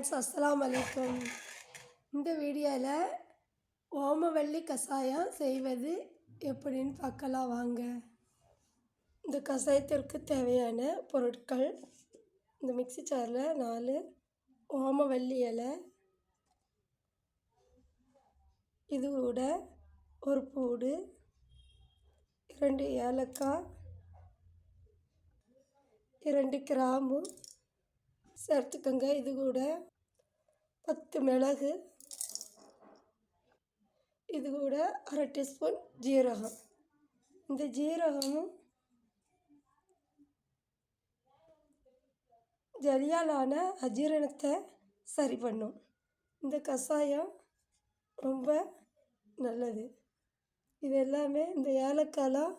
Friends அஸ்லாம் அலைக்கும். இந்த வீடியோவில் ஓமவல்லி கஷாயம் செய்வது எப்படின்னு பார்க்கலாம் வாங்க. இந்த கஷாயத்திற்கு தேவையான பொருட்கள் இந்த மிக்சி சாரில் நாலு ஓமவல்லி இலை இது கூட ஒரு பூடு இரண்டு ஏலக்காய் இரண்டு கிராம்பு சேர்த்துக்கோங்க இது கூட. பத்து மிளகு. இது கூட அரை டீஸ்பூன் ஜீரகம். இந்த ஜீரகமும் ஜலியாலான அஜீரணத்தை சரி பண்ணும். இந்த கஷாயம் ரொம்ப நல்லது. இது எல்லாமே இந்த ஏலக்காயெலாம்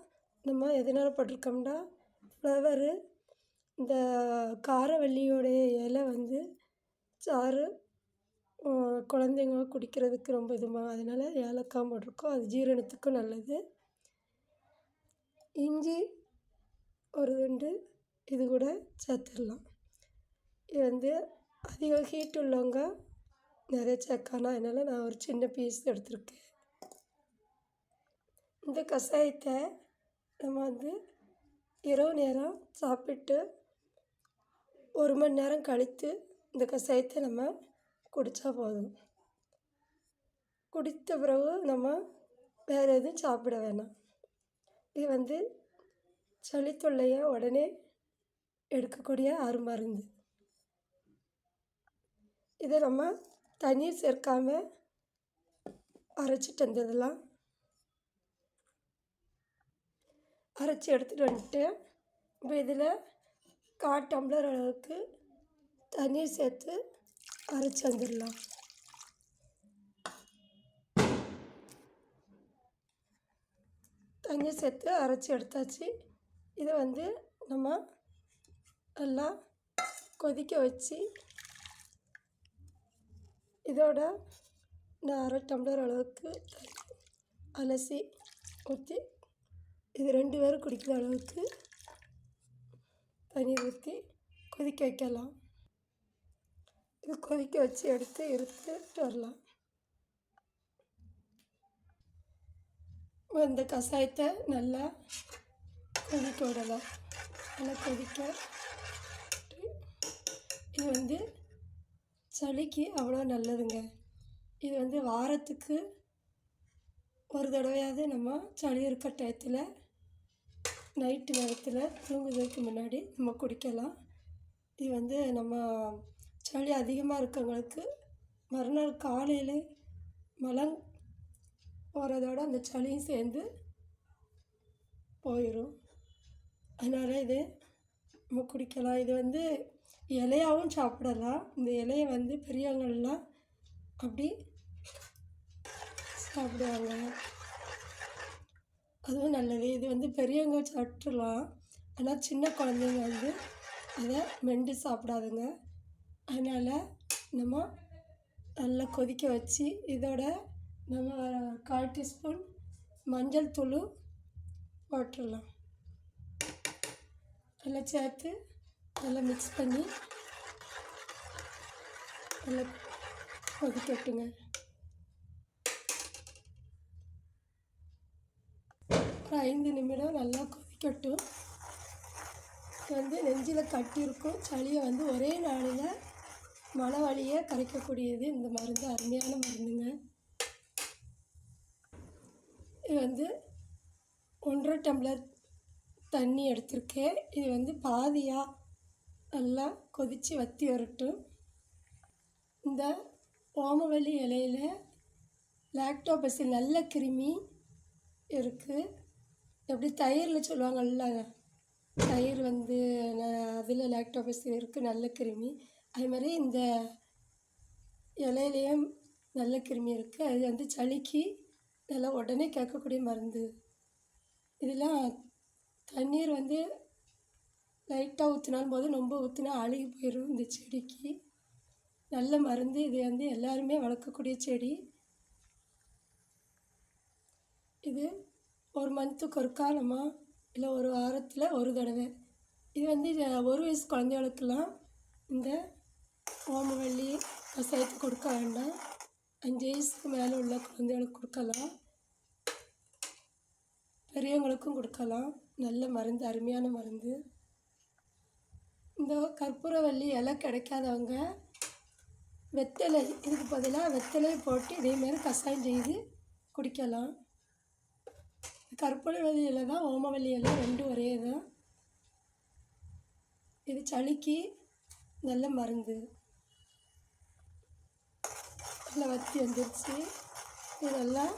நம்ம எதனால் போட்டிருக்கோம்னா ஃப்ளவரு இந்த காரவல்லியோடைய இலை வந்து சாறு குழந்தைங்க குடிக்கிறதுக்கு ரொம்ப இதுமா அதனால் ஏலக்காய் போட்டிருக்கோம். அது ஜீரணத்துக்கும் நல்லது. இஞ்சி ஒரு துண்டு இது கூட சேர்த்துடலாம். இது வந்து அதிகம் ஹீட் உள்ளவங்க நிறைய சேர்க்கானா அதனால் நான் ஒரு சின்ன பீஸ் எடுத்திருக்கேன். இந்த கஷாயத்தை நம்ம வந்து இரவு நேரம் சாப்பிட்டு ஒரு மணி நேரம் கழித்து இந்த கஷாயத்தை நம்ம குடித்தா போதும். குடித்த பிறகு நம்ம வேறு எதுவும் சாப்பிட வேணாம். இது வந்து சளி தொல்லையை உடனே எடுக்கக்கூடிய அருமருந்து இதை நம்ம தண்ணீர் சேர்க்காம அரைச்சிட்டு வந்ததெல்லாம் அரைச்சி எடுத்துகிட்டு வந்துட்டு இப்போ இதில் கால் டம்ளர் அளவுக்கு தண்ணீர் சேர்த்து அரைச்சி வந்துடலாம். தண்ணி சேர்த்து அரைச்சி எடுத்தாச்சு. இதை வந்து நம்ம நல்லா கொதிக்க வச்சு இதோட நான் அரை டம்ளர் அளவுக்கு தண்ணி அலசி ஊற்றி இது ரெண்டு பேரும் குடிக்கிற அளவுக்கு தண்ணி ஊற்றி கொதிக்க வைக்கலாம். இது கொதிக்க வச்சு எடுத்து எடுத்துட்டு வரலாம். இந்த கஷாயத்தை நல்லா கொதிக்க விடலாம். நல்லா கொதிக்க இது வந்து சளிக்கு அவ்வளோ நல்லதுங்க. இது வந்து வாரத்துக்கு ஒரு தடவையாவது நம்ம சளி இருக்க டயத்தில் நைட்டு நேரத்தில் தூங்குறதுக்கு முன்னாடி நம்ம குடிக்கலாம். இது வந்து நம்ம சளி அதிகமாக இருக்கவங்களுக்கு மறுநாள் காலையில் மலம் போகிறதோட அந்த சளியும் சேர்ந்து போயிடும் அதனால் இது நம்ம குடிக்கலாம். இது வந்து இலையாகவும் சாப்பிடலாம். இந்த இலையை வந்து பெரியவங்கள்லாம் அப்படி சாப்பிடுவாங்க. அதுவும் நல்லது. இது வந்து பெரியவங்க சாப்பிட்றலாம் ஆனால் சின்ன குழந்தைங்க வந்து அதை மெண்டு சாப்பிடாதுங்க. அதனால் நம்ம நல்லா கொதிக்க வச்சு இதோட நம்ம கால் டீஸ்பூன் மஞ்சள் தூள் போட்டுடலாம். நல்லா சேர்த்து நல்லா மிக்ஸ் பண்ணி நல்லா கொதிக்கட்டுங்க. ஒரு ஐந்து நிமிடம் நல்லா கொதிக்கட்டும். வந்து நெஞ்சில் கட்டியிருக்கும் சளியை வந்து ஒரே நாளில் மனவழியை கரைக்கக்கூடியது. இந்த மருந்து அருமையான மருந்துங்க. இது வந்து ஒன்றரை டம்ளர் தண்ணி எடுத்திருக்கேன். இது வந்து பாதியாக நல்லா கொதித்து வற்றி வரட்டும். இந்த ஓமவல்லி இலையில் லாக்டோபஸில் நல்ல கிருமி இருக்குது எப்படி தயிரில் சொல்லுவாங்கள்ல தயிர் வந்து அதில் லாக்டோபசின் இருக்குது நல்ல கிருமி. அது மாதிரி இந்த இலையிலையும் நல்ல கிருமி இருக்குது அது வந்து சளிக்கு நல்லா உடனே கேட்கக்கூடிய மருந்து. இதெல்லாம் தண்ணீர் வந்து லைட்டாக ஊற்றினாலும் போது ரொம்ப ஊற்றினா அழுகி போயிடும் இந்த செடிக்கு. நல்ல மருந்து. இது வந்து எல்லாருமே வளர்க்கக்கூடிய செடி. இது ஒரு மந்த்துக்கு ஒரு நம்ம இல்லை ஒரு வாரத்தில் ஒரு தடவை? இது வந்து ஒரு வயசு குழந்தைகளுக்கெல்லாம் இந்த ஓமவல்லி கசாயத்தை கொடுக்க வேண்டாம். அஞ்சு வயசுக்கு மேலே உள்ள குழந்தைகளுக்கு கொடுக்கலாம். பெரியவங்களுக்கும் கொடுக்கலாம். நல்ல மருந்து அருமையான மருந்து. இந்த கற்பூரவள்ளி இலை கிடைக்காதவங்க வெத்தலை இதுக்கு பதிலாக வெத்தலை போட்டு இதேமாரி கஷாயம் செய்து குடிக்கலாம். கற்பூரவல்லி இலை தான் ஓமவல்லி இலை ரெண்டும் ஒரே தான் இது சளிக்கு நல்ல மருந்து. நல்லா வத்தி வந்துருச்சு. இதெல்லாம்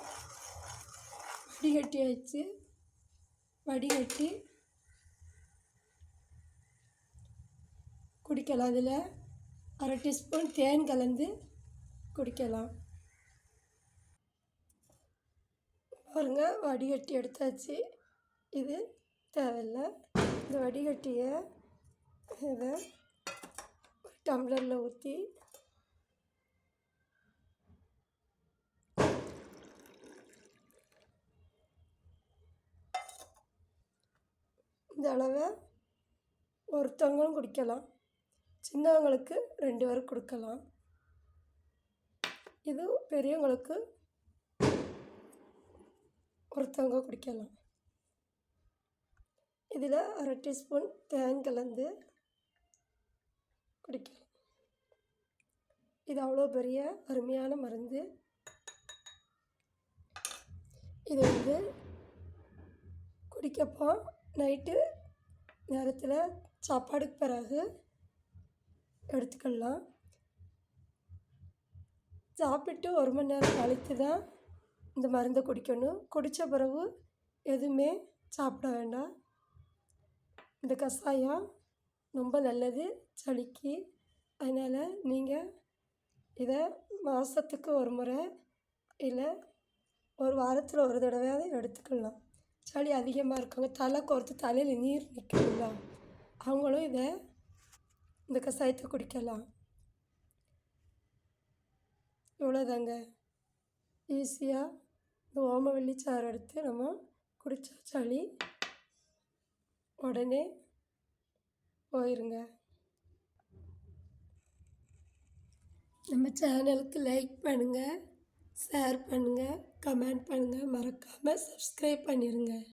வடிகட்டி வச்சு வடிகட்டி குடிக்கலாம். அதில் அரை டீஸ்பூன் தேன் கலந்து குடிக்கலாம். பாருங்கள் வடிகட்டி எடுத்தாச்சு. இது தேவையில்லை. இந்த வடிகட்டியை இதை ஒரு டம்ளரில் ஊற்றி இந்த அளவை ஒருத்தவங்களும் குடிக்கலாம். சின்னவங்களுக்கு ரெண்டு பேரும் கொடுக்கலாம். இது பெரியவங்களுக்கு ஒருத்தவங்க குடிக்கலாம். இதில் அரை டீஸ்பூன் தேன் கலந்து குடிக்கலாம். இது அவ்வளோ பெரிய அருமையான மருந்து. இது வந்து குடிக்கப்போ நைட்டு நேரத்தில் சாப்பாடுக்கு பிறகு எடுத்துக்கலாம். சாப்பிட்டு ஒரு மணி நேரம் கழித்து தான் இந்த மருந்தை குடிக்கணும். குடித்த பிறகு எதுவுமே சாப்பிட வேண்டாம். இந்த கஷாயம் ரொம்ப நல்லது சளிக்கு. அதனால் நீங்கள் இதை மாதத்துக்கு ஒரு முறை இல்லை ஒரு வாரத்தில் ஒரு தடவையாவது எடுத்துக்கலாம். சளி அதிகமாக இருக்கவங்க தலை கோர்த்து தலையில் நீர் நிற்கலாம் அவங்களும் இதை இந்த கஷாயத்தை குடிக்கலாம். இவ்வளோதாங்க ஈஸியாக இந்த ஓமவல்லி சாறு எடுத்து நம்ம குடித்தா சளி உடனே போயிருங்க. நம்ம சேனலுக்கு லைக் பண்ணுங்கள் ஷேர் பண்ணுங்கள் கமெண்ட் பண்ணுங்கள் மறக்காமல் சப்ஸ்கிரைப் பண்ணிடுங்க